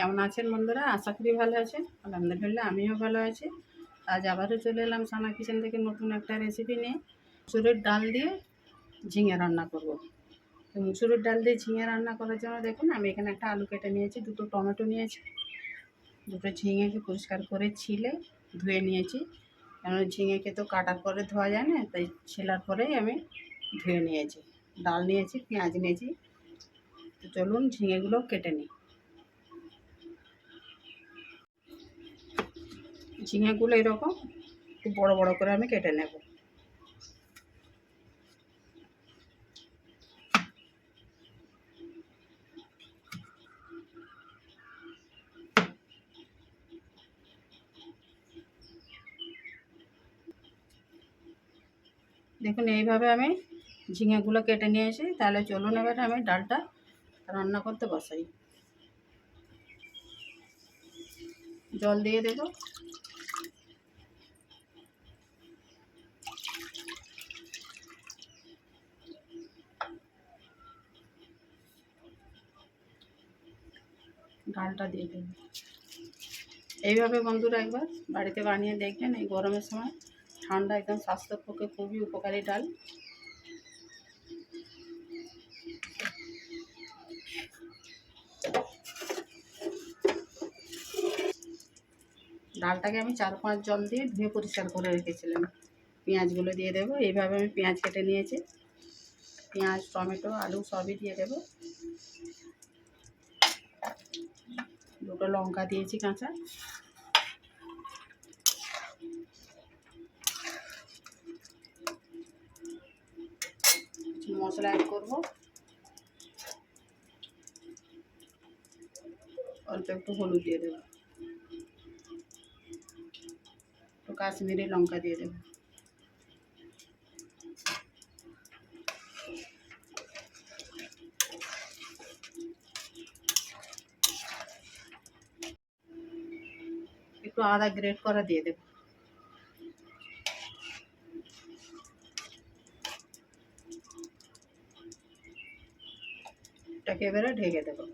কেমন আছেন বন্ধুরা? আশা করি ভালো আছেন। আলহামদুলিল্লাহ, আমিও ভালো আছি। আজ আবারও চলে এলাম সানা কিচেন থেকে নতুন একটা রেসিপি নিয়ে। মুসুরের ডাল দিয়ে ঝিঙে রান্না করব। তো মুসুরের ডাল দিয়ে ঝিঙে রান্না করার জন্য দেখুন, আমি এখানে একটা আলু কেটে নিয়েছি, দুটো টমেটো নিয়েছি, দুটো ঝিঙেকে পরিষ্কার করে ছিলে, ধুয়ে নিয়েছি। কেন ঝিঙেকে তো কাটার পরে ধোয়া যায় না, তাই ছেলার পরেই আমি ধুয়ে নিয়েছি। ডাল নিয়েছি, পেঁয়াজ নিয়েছি। তো চলুন ঝিঙেগুলো কেটে নিই। ঝিঙেগুলো এরকম খুব বড় বড় করে আমি কেটে নেব। দেখুন, এইভাবে আমি ঝিঙেগুলো কেটে নিয়ে এসে তাহলে চলুন এবার আমি ডালটা রান্না করতে বসাই। জল দিয়ে দেবো। ডালটা দিয়ে দেব এইভাবে বন্ধুরা একবার বাড়িতে বানিয়ে দেখবেন এই গরমের সময়। ঠান্ডা একদম স্বাস্থ্যের পক্ষে খুবই উপকারী ডাল। ডালটাকে আমি চার পাঁচ জল দিয়ে ধুয়ে পরিষ্কার করে রেখেছিলাম। পেঁয়াজগুলো দিয়ে দেবো। এইভাবে আমি পেঁয়াজ কেটে নিয়েছি। পেঁয়াজ, টমেটো, আলু সবই দিয়ে দেবো। দুটো লঙ্কা দিয়েছি কাঁচা। কিছু মশলা অ্যাড করব। অল্প একটু হলুদ দিয়ে দেবো। একটু কাশ্মীরি লঙ্কা দিয়ে দেবো। একটু আদা গ্রেট করা দিয়ে দেবো। এটাকে এবারে ঢেকে দেবো।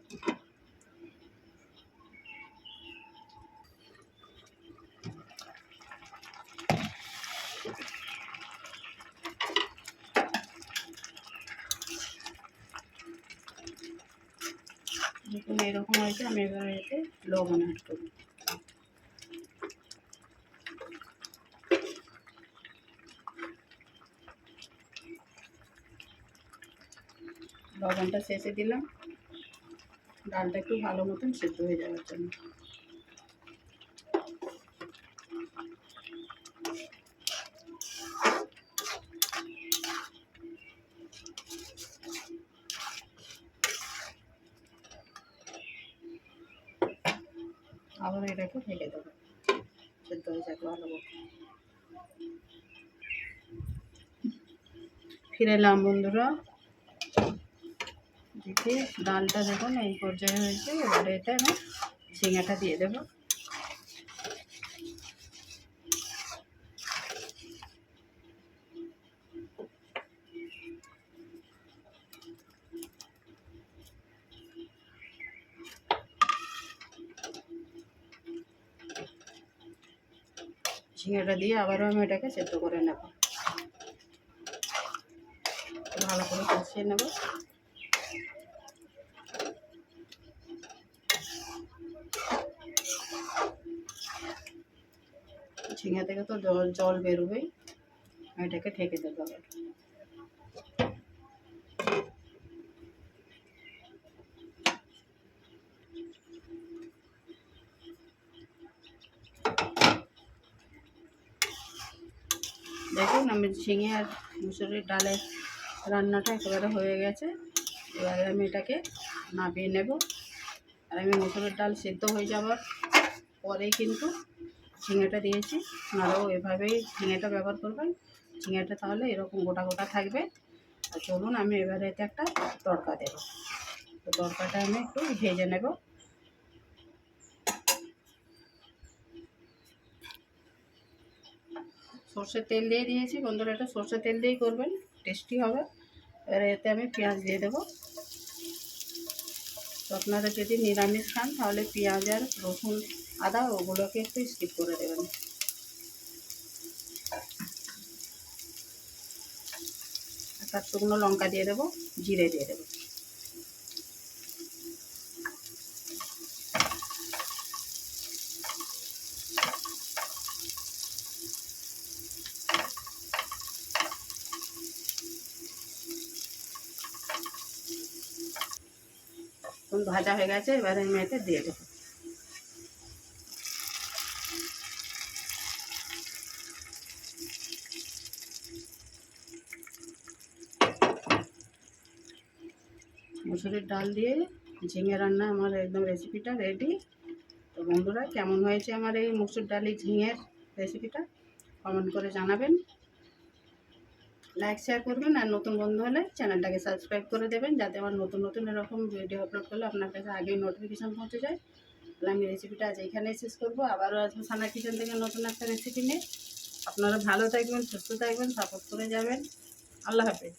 এরকম হয়েছে, আমি এবার এতে লবণ অ্যাড করব। লবণটা শেষে দিলাম। ডালটা একটু ভালো মতন সেদ্ধ হয়ে যাওয়ার জন্য। আবার এটাকে ঢেকে দেবো। সেদ্ধ হয়ে যাক ভালো ফিরে এলাম বন্ধুরা। দেখি ডালটা দেখুন, এই পর্যায়ে হয়েছে। এবারে এটা আমি ঝিঙেটা দিয়ে দেবো। ঝিঙেটা দিয়ে আবারও আমি এটাকে সেদ্ধ করে নেব। ভালো করে কষিয়ে নেব। ঝিঙে থেকে তো জল জল বেরোবেই। এটাকে ঢেকে দেবো আবার। দেখুন, আমি ঝিঙে আর মুসুরির ডালের রান্নাটা একেবারে হয়ে গেছে। এবারে আমি এটাকে নামিয়ে নেব। আর আমি মুসুরির ডাল সেদ্ধ হয়ে যাওয়ার পরেই কিন্তু ঝিঙেটা দিয়েছি। আপনারাও এভাবেই ঝিঙেটা ব্যবহার করবেন। ঝিঙেটা তাহলে এরকম গোটা গোটা থাকবে। আর চলুন, আমি এবারে এতে একটা তড়কা দেব। তো তড়কাটা আমি একটু ভেজে নেব। সর্ষের তেল দিয়ে দিয়েছি। বন্ধুরা, এটা সর্ষের তেল দিয়েই করবেন। টেস্টি হবে। এবারে এতে আমি পেঁয়াজ দিয়ে দেবো। তো আপনারা যদি নিরামিষ খান, তাহলে পেঁয়াজ আর রসুন আদা ওগুলোকে একটু স্কিপ করে দেবেন। একটা শুকনো লঙ্কা দিয়ে দেবো, জিরে দিয়ে দেবো। ভাজা হয়ে গেছে, এবারে আমি দিয়ে দেবো। মুসুরির ডাল দিয়ে ঝিঙে রান্না আমার একদম রেসিপিটা রেডি তো বন্ধুরা, কেমন হয়েছে আমার এই মুসুর ডালি ঝিঙের রেসিপিটা কমেন্ট করে জানাবেন। লাইক শেয়ার করবেন আর নতুন বন্ধু হলে চ্যানেলটাকে সাবস্ক্রাইব করে দেবেন, যাতে আমার নতুন নতুন এরকম ভিডিও আপলোড করলে আপনার কাছে আগেই নোটিফিকেশান পৌঁছে যায়। তাহলে আমি রেসিপিটা আজ এখানেই শেষ করব। আবারও আসব সানা কিচেন থেকে নতুন একটা রেসিপি নিয়ে। আপনারা ভালো থাকবেন, সুস্থ থাকবেন সাপোর্ট করে যাবেন। আল্লাহ হাফেজ।